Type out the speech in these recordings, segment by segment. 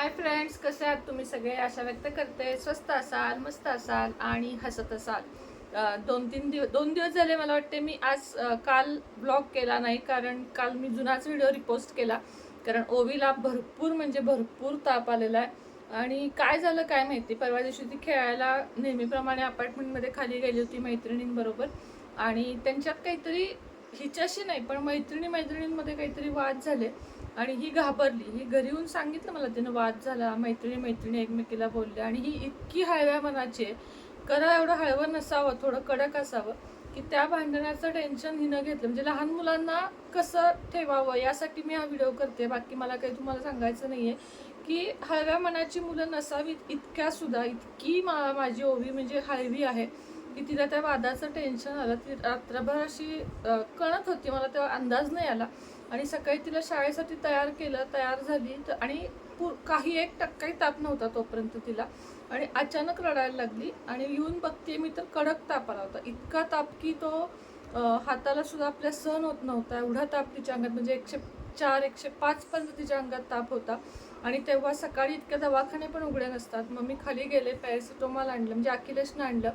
Hi friends कसे आहात तुम्ही सगळे? आशा व्यक्त करते. स्वस्त असाल मस्त असाल आणि हसत असाल. दोन तीन दिवस दोन दिवस झाले मला वाटते मी आज काल ब्लॉग केला नाही कारण काल मी जुनाच व्हिडिओ रिपोस्ट केला. कारण ओवीला भरपूर म्हणजे भरपूर ताप आलेला आहे. आणि काय झालं काय माहिती? परवा दिवशी ती खेळायला नेहमीप्रमाणे अपार्टमेंटमध्ये खाली गेली होती मैत्रिणींबरोबर. आणि त्यांच्यात काहीतरी हिच्याशी नाही पण मैत्रिणी मैत्रिणींमध्ये काहीतरी वाद झाले आणि ही घाबरली. ही घरी येऊन सांगितलं मला तिनं वाद झाला मैत्रिणी मैत्रिणी एकमेकीला बोलल्या आणि ही इतकी हळव्या मनाची आहे. करा एवढं हळवं नसावं थोडं कडक असावं की त्या भांडणाचं टेन्शन हिनं घेतलं. म्हणजे लहान मुलांना कसं ठेवावं यासाठी मी हा व्हिडिओ करते. बाकी मला काही तुम्हाला सांगायचं नाही आहे की हळव्या मनाची मुलं नसावीत इतक्यासुद्धा इतकी मा माझी ओवी म्हणजे हळवी आहे. की तिला त्या वादाचं टेन्शन आलं. ती रात्रभर अशी कणत कळत होती. मला तेव्हा अंदाज नाही आला. आणि सकाळी तिला शाळेसाठी तयार केलं तयार झाली. तर आणि पू- काही एक टक्काही ताप नव्हता तोपर्यंत तिला. आणि अचानक रडायला लागली आणि येऊन बघते मी तर कडक ताप आला होता. इतका ताप की तो हाताला सुद्धा आपल्या सहन होत नव्हता. एवढा ताप तिच्या अंगात म्हणजे एकशे चार एकशे पाचपर्यंत तिच्या अंगात ताप होता. आणि तेव्हा सकाळी इतक्या दवाखाने पण उघडे नसतात. मग मी खाली गेले पॅरासिटोमॉल आणलं म्हणजे अखिलेशनं आणलं.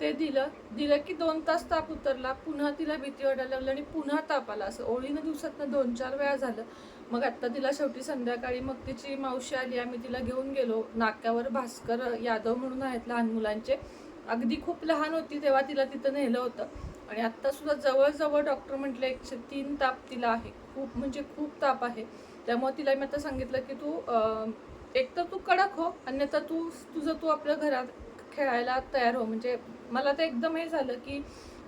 ते दिलं दिलं की दोन तास ताप उतरला पुन्हा तिला भीती वाटायला लागली आणि पुन्हा ताप आला. असं ओळीनं दिवसातनं दोन चार वेळा झालं. मग आत्ता तिला शेवटी संध्याकाळी मग तिची मावशी आली आम्ही तिला घेऊन गेलो. नाक्यावर भास्कर यादव म्हणून आहेत लहान मुलांचे. अगदी खूप लहान होती तेव्हा तिला तिथं नेलं होतं. आणि आत्तासुद्धा जवळजवळ डॉक्टर म्हटले एकशे तीन ताप तिला आहे. खूप म्हणजे खूप ताप आहे. त्यामुळे तिला मी आता सांगितलं की तू एक तर तू कडक हो अन्यथा तू तुझं तू आपल्या घरात खेळायला तयार हो. म्हणजे मला तर एकदम हे झालं की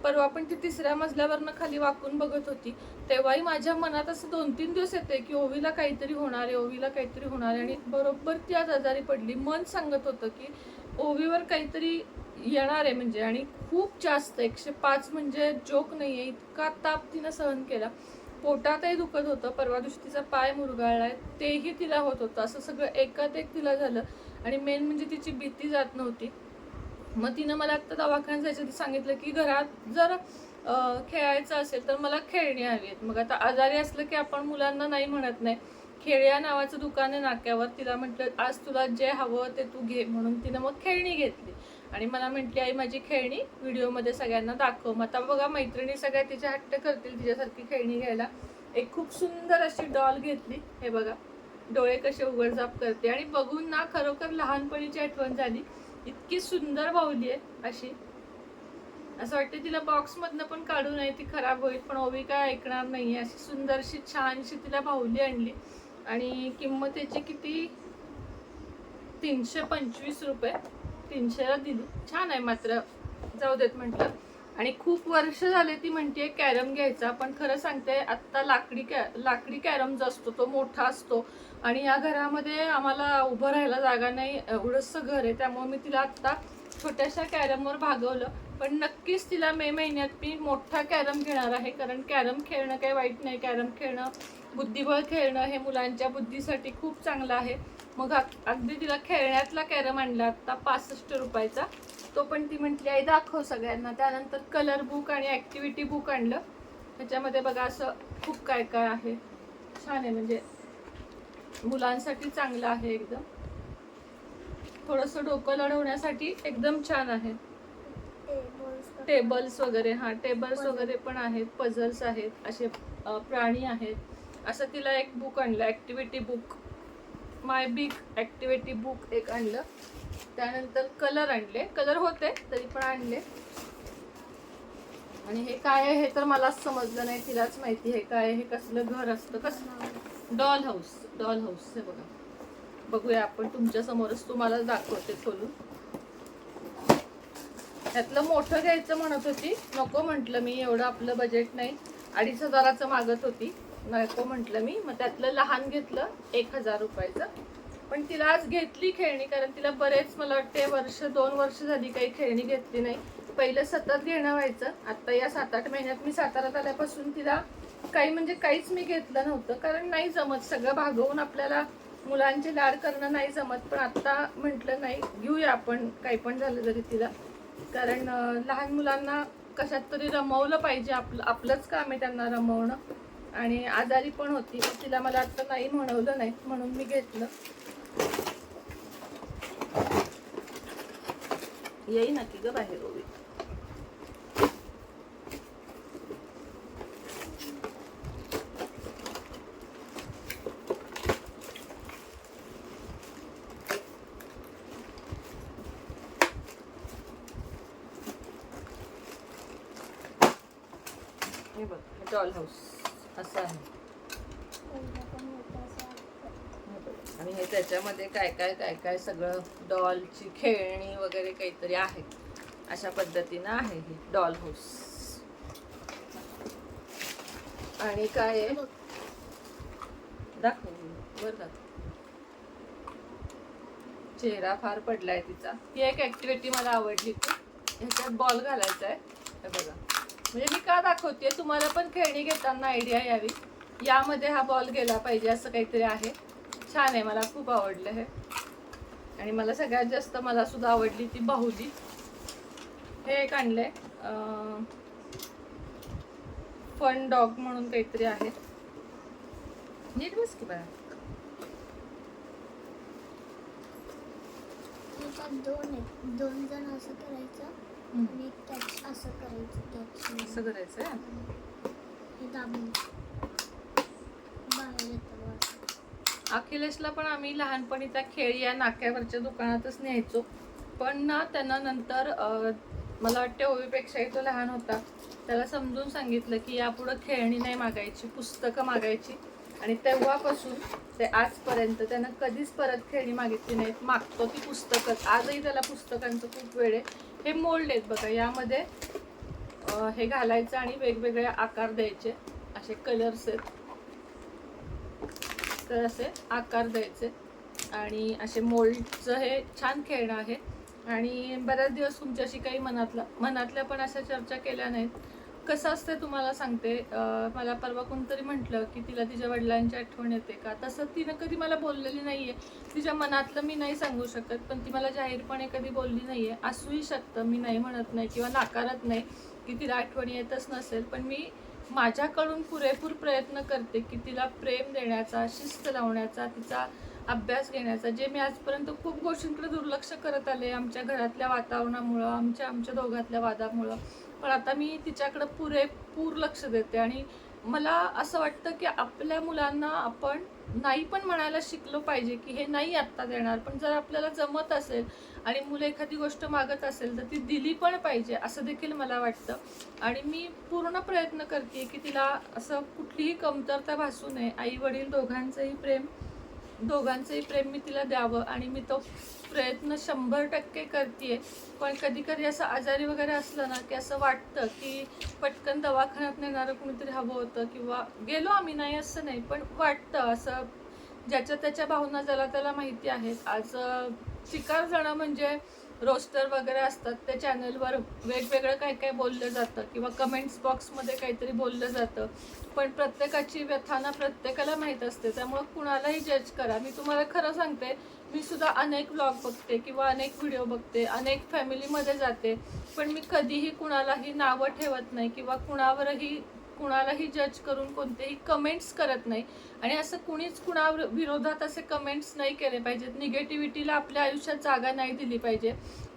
परवा पण ती तिसऱ्या मजल्यावरनं खाली वाकून बघत होती. तेव्हाही माझ्या मनात असं दोन तीन दिवस येते की ओवीला काहीतरी होणार आहे ओवीला काहीतरी होणार आहे. आणि बरोबर ती आज आजारी पडली. मन सांगत होतं की ओवीवर काहीतरी येणार आहे म्हणजे. आणि खूप जास्त एकशे पाच म्हणजे जोक नाही आहे इतका ताप तिनं सहन केला. पोटातही दुखत होतं. परवा दिवशी तिचा पाय मुरगाळलाय तेही तिला होत होतं. असं सगळं एकात एक तिला झालं. आणि मेन म्हणजे तिची भीती जात नव्हती. मग तिनं मला आत्ता दवाखान्यात जायचं ते सांगितलं की घरात जर खेळायचं असेल तर मला खेळणी हवी आहेत. मग आता आजारी असलं की आपण मुलांना नाही म्हणत नाही. खेळ्या नावाचं दुकान आहे नाक्यावर तिला म्हटलं आज तुला जे हवं ते तू घे. म्हणून तिनं मग खेळणी घेतली. आणि मला म्हटली आई माझी खेळणी व्हिडिओमध्ये सगळ्यांना दाखव. मग आता बघा मैत्रिणी सगळ्या तिच्या हट्ट करतील तिच्यासारखी खेळणी घ्यायला. एक खूप सुंदर अशी डॉल घेतली. हे बघा डोळे कसे उघडझाप करते. आणि बघून ना खरोखर लहानपणीची आठवण झाली. इतकी सुंदर बाहुली आहे अशी. असं वाटतं तिला बॉक्स मधनं पण काढू नये ती खराब होईल पण ओवी काय ऐकणार नाहीये. अशी सुंदरशी छानशी तिला बाहुली आणली. आणि किंमत याची किती? तीनशे पंचवीस रुपये. तीनशेला दिली. छान आहे मात्र. जाऊ देत म्हटलं. आणि खूप वर्ष झाले ती म्हणते कॅरम घ्यायचा. पण खरं सांगते आत्ता लाकडी कॅ लाकडी कॅरम जो असतो तो मोठा असतो. आणि या घरामध्ये आम्हाला उभं राहायला जागा नाही एवढंसं घर आहे. त्यामुळे मी तिला आत्ता छोट्याशा कॅरमवर भागवलं. पण नक्कीच तिला मे महिन्यात मी मोठा कॅरम घेणार आहे. कारण कॅरम खेळणं काही वाईट नाही. कॅरम खेळणं बुद्धिबळ खेळणं हे मुलांच्या बुद्धीसाठी खूप चांगलं आहे. मग अग- अगदी तिला खेळण्यातला कॅरम आणला आत्ता पासष्ट रुपयाचा. तो पण ती म्हटली आई दाखव सगळ्यांना. त्यानंतर कलर बुक आणि ॲक्टिव्हिटी बुक आणलं. त्याच्यामध्ये बघा असं खूप काय काय आहे. छान आहे म्हणजे मुलांसाठी चांगलं आहे एकदम. थोडंसं डोकं लढवण्यासाठी एकदम छान आहे. टेबल्स वगैरे हा टेबल्स. वगैरे पण आहेत पझल्स आहेत असे प्राणी आहेत. असं तिला एक बुक आणलं activity book my big activity book एक आणलं. त्यानंतर कलर आणले. कलर होते तरी पण आणले. आणि हे काय आहे हे तर मलाच समजलं नाही तिलाच माहिती हे काय हे कसलं घर असतं कसं डॉल हाऊस डॉल हाऊस हे बघा. बघूया आपण तुमच्या समोरच तुम्हाला दाखवते खोलून. त्यातलं मोठं घ्यायचं म्हणत होती नको म्हटलं मी एवढं आपलं बजेट नाही. अडीच हजाराचं मागत होती नको म्हटलं मी. मग त्यातलं लहान घेतलं एक हजार रुपयाचं. पण तिला आज घेतली खेळणी कारण तिला बरेच मला वाटते वर्ष दोन वर्ष झाली काही खेळणी घेतली नाही. पहिलं सतत घेणं व्हायचं. आता या सात आठ महिन्यात मी साताऱ्यात आल्यापासून तिला काही म्हणजे काहीच मी घेतलं नव्हतं. कारण नाही जमत. सगळं भागवून आपल्याला मुलांचे लाड करणं नाही जमत. पण आत्ता म्हटलं नाही घेऊया आपण. काही पण झालं जरी तिला. कारण लहान मुलांना कशात तरी रमवलं पाहिजे. आपलं आपलंच काम आहे त्यांना रमवणं. आणि आजारी पण होती. तिला मला आत्ता नाही म्हणवलं नाही. म्हणून मी घेतलं. येई ना की ग बाहेर ओवी हे बघ डॉल हाऊस. असं आहे हे बघ. आणि हे त्याच्यामध्ये काय काय काय काय सगळं डॉलची खेळणी वगैरे काहीतरी आहे. अशा पद्धतीनं आहे ही डॉल हाऊस. आणि काय आहे? दाखव बरं दाखव. चेहरा फार पडलाय तिचा. ही एक ऍक्टिव्हिटी मला आवडली ती. ह्याच्यात बॉल घालायचा आहे. हे बघा. म्हणजे मी का दाखवते तुम्हाला पण खेळणी घेताना आयडिया यावी. यामध्ये हा बॉल गेला पाहिजे असं काहीतरी आहे. छान आहे मला खूप आवडलं हे. आणि मला सगळ्यात जास्त मला सुद्धा आवडली ती बाहुली हे एक आणलंय. फन डॉग म्हणून काहीतरी आहे. नीट बस की त्याच्यात दोन आहेत दोन जण असं करायचं. आणि असं करायचं असं करायचं आहे हे दाबून बाहेर येतं बॉल अखिलेशला पण आम्ही लहानपणी त्या खेळ या नाक्यावरच्या दुकानातच न्यायचो. पण ना त्यांना नंतर मला वाटते ओवीपेक्षाही तो लहान होता. त्याला समजून सांगितलं की यापुढं खेळणी नाही मागायची पुस्तकं मागायची. आणि तेव्हापासून ते आजपर्यंत त्यानं कधीच परत खेळणी मागितली नाहीत. मागतो ती पुस्तकं. आजही त्याला पुस्तकांचं खूप वेळ आहे. हे मोल्ड आहेत बघा. यामध्ये हे घालायचं आणि वेगवेगळे आकार द्यायचे. असे कलर्स आहेत. तर असे आकार द्यायचे. आणि असे मोल्डचं हे छान खेळणं आहे. आणि बऱ्याच दिवस तुमच्याशी काही मनातला मनातल्या पण अशा चर्चा केल्या नाहीत. कसं असते तुम्हाला सांगते. मला परवा कोणतरी म्हटलं की तिला तिच्या वडिलांची आठवण येते का? तसं तिनं कधी मला बोललेली नाही आहे तिच्या मनातलं मी नाही सांगू शकत पण ती मला जाहीरपणे कधी बोलली नाही आहे असूही शकतं. मी नाही म्हणत नाही किंवा नाकारत नाही की तिला आठवण येतच नसेल. पण मी माझ्याकडून पुरेपूर प्रयत्न करते की तिला प्रेम देण्याचा शिस्त लावण्याचा तिचा अभ्यास घेण्याचा. जे मी आजपर्यंत खूप गोष्टींकडे दुर्लक्ष करत आले आमच्या घरातल्या वातावरणामुळं आमच्या आमच्या दोघातल्या वादामुळं. पण आता मी तिच्याकडं पुरेपूर लक्ष देते आणि मला असं वाटतं की आपल्या मुलांना आपण नाही पण म्हणायला शिकलो पाहिजे की हे नाही आत्ता देणार. पण जर आपल्याला जमत असेल आणि मुलं एखादी गोष्ट मागत असेल तर ती दिली पण पाहिजे असं देखील मला वाटतं. आणि मी पूर्ण प्रयत्न करते की तिला असं कुठलीही कमतरता भासू नये. आई वडील दोघांचंही प्रेम दोघांचंही प्रेम मी तिला द्यावं आणि मी तो प्रयत्न शंभर टक्के करते पण कधी कधी असं आजारी वगैरे असलं ना की असं वाटतं की पटकन दवाखान्यात नेणारं कुणीतरी हवं होतं किंवा गेलो आम्ही नाही असं नाही पण वाटतं असं. ज्याच्या त्याच्या भावना ज्याला त्याला माहिती आहेत. आज शिकार जाणं म्हणजे रोस्टर वगैरे असतात त्या चॅनलवर वेगवेगळं काय काय बोललं जातं किंवा कमेंट्स बॉक्समध्ये काहीतरी बोललं जातं. पण प्रत्येकाची व्यथाना प्रत्येकाला माहीत असते. त्यामुळं कुणालाही जज करा. मी तुम्हाला खरं सांगते मी सुद्धा अनेक ब्लॉग बघते किंवा अनेक व्हिडिओ बघते अनेक फॅमिलीमध्ये जाते. पण मी कधीही कुणालाही नावं ठेवत नाही किंवा कुणावरही कुणालाही जज करून कोणतेही कमेंट्स करत नाही. आणि असं कुणीच कुणा विरोधात असे कमेंट्स नाही केले पाहिजेत. निगेटिव्हिटीला आपल्या आयुष्यात जागा नाही दिली पाहिजे.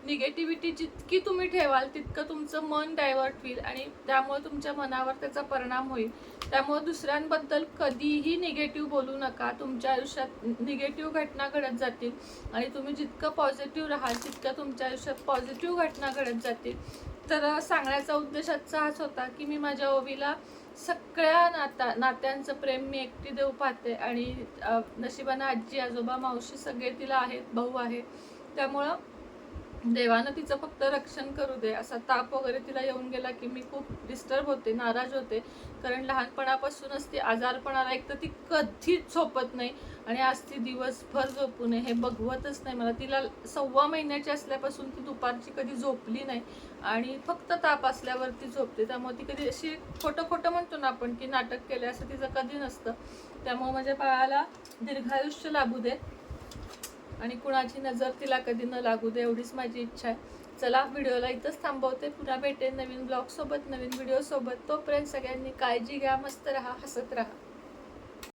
निगेटिव्हिटी जितकी तुम्ही ठेवाल तितकं तुमचं मन डायव्हर्ट होईल आणि त्यामुळे तुमच्या मनावर त्याचा परिणाम होईल. त्यामुळे दुसऱ्यांबद्दल कधीही निगेटिव्ह बोलू नका. तुमच्या आयुष्यात निगेटिव्ह घटना घडत जातील. आणि तुम्ही जितकं पॉझिटिव्ह राहाल तितकं तुमच्या आयुष्यात पॉझिटिव्ह घटना घडत जातील. तर सांगण्याचा उद्देश आजचा हाच होता की मी माझ्या ओवीला सगळ्या नाता नात्यांचं प्रेम मी एकटी देऊ पाहते आणि नशिबानं आजी आजोबा मावशी सगळे तिला आहेत भाऊ आहे. त्यामुळं देवानं तिचं फक्त रक्षण करू दे. असा ताप वगैरे तिला येऊन गेला की मी खूप डिस्टर्ब होते नाराज होते. कारण लहानपणापासूनच ती आजारपणाला एक तर ती कधीच झोपत नाही आणि आज ती दिवसभर झोपू नये हे बघवतच नाही. मला तिला सव्वा महिन्याची असल्यापासून ती दुपारची कधी झोपली नाही आणि फक्त ताप असल्यावरती झोपते. त्यामुळे ती कधी अशी खोटं खोटं म्हणतो ना आपण की नाटक केलं असं तिचं कधी नसतं. त्यामुळे माझ्या बाळाला दीर्घायुष्य लाभू दे. आणि कुणाची नजर तिला कधी न लागू दे एवढीच माझी इच्छा आहे. चला व्हिडिओला इथंच थांबवते. पुन्हा भेटेन नवीन ब्लॉगसोबत नवीन व्हिडिओसोबत तोपर्यंत सगळ्यांनी काळजी घ्या मस्त राहा हसत राहा.